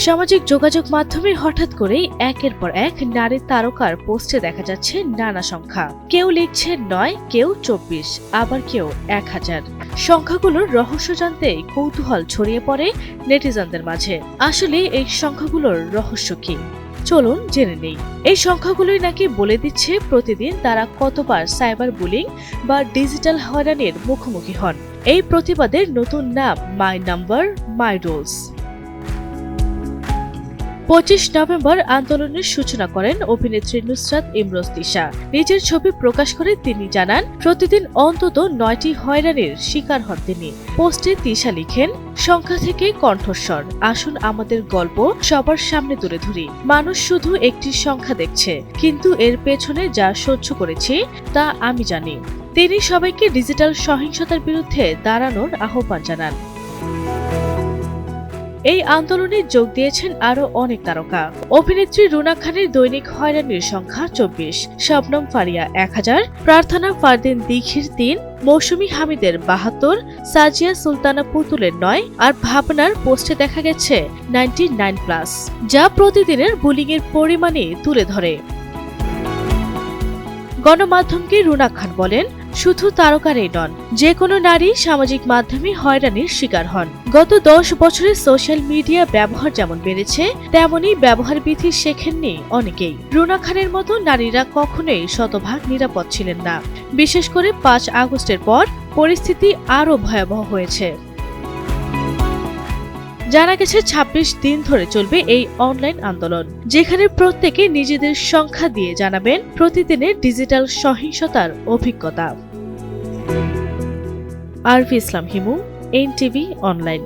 সামাজিক যোগাযোগ মাধ্যমে হঠাৎ করেই একের পর এক নারী তারকার পোস্টে দেখা যাচ্ছে নানা সংখ্যা। কেউ লিখছে নয়, কেউ চব্বিশ, আবার কেউ এক হাজার। সংখ্যাগুলোর রহস্য জানতে কৌতূহল ছড়িয়ে পড়ে নেটিজনদের মাঝে। আসলে এই সংখ্যাগুলোর রহস্য কি? চলুন জেনে নেই। এই সংখ্যাগুলোই নাকি বলে দিচ্ছে প্রতিদিন তারা কতবার সাইবার বুলিং বা ডিজিটাল হয়রানির মুখোমুখি হন। এই প্রতিবাদের নতুন নাম, মাই নাম্বার, মাই রুলস। পঁচিশ নভেম্বর আন্দোলনের সূচনা করেন অভিনেত্রী নুসরাত ইমরোজ তিশা। নিজের ছবি প্রকাশ করে তিনি জানান, প্রতিদিন অন্তত নয়টি হয়রানির শিকার হন তিনি। পোস্টে তিশা লিখেন, সংখ্যা থেকে কণ্ঠস্বর, আসুন আমাদের গল্প সবার সামনে তুলে ধরি। মানুষ শুধু একটি সংখ্যা দেখছে, কিন্তু এর পেছনে যা সহ্য করেছি, তা আমি জানি। তিনি সবাইকে ডিজিটাল সহিংসতার বিরুদ্ধে দাঁড়ানোর আহ্বান জানান। এই আন্দোলনে যোগ দিয়েছেন আরও অনেক তারকা। অভিনেত্রী রুনা খানের দৈনিক হয়রানির সংখ্যা চব্বিশ। শবনম ফারিয়া এক হাজার, প্রার্থনা ফারদিন দিঘির তিন, মৌসুমী হামিদের বাহাত্তর, সাজিয়া সুলতানা পুতুলের নয় আর ভাবনার পোস্টে দেখা গেছে নাইনটি নাইন প্লাস, যা প্রতিদিনের বুলিংয়ের পরিমাণে তুলে ধরে। গণমাধ্যমকে রুনা খান বলেন শুধু তারকারই নন যে কোনো নারী সামাজিক মাধ্যমে হয়রানির শিকার হন। গত দশ বছরে সোশ্যাল মিডিয়া ব্যবহার যেমন বেড়েছে, তেমনই ব্যবহার বিধি শেখেননি অনেকেই। রুনা খানের মতো নারীরা কখনোই শতভাগ নিরাপদ ছিলেন না। বিশেষ করে পাঁচ আগস্টের পর পরিস্থিতি আরও ভয়াবহ হয়েছে। জানা গেছে ২৬ দিন ধরে চলবে এই অনলাইন আন্দোলন, যেখানে প্রত্যেকে নিজেদের সংখ্যা দিয়ে জানাবেন প্রতিদিনের ডিজিটাল সহিংসতার অভিজ্ঞতা। Arvi Islam Himu, NTV online.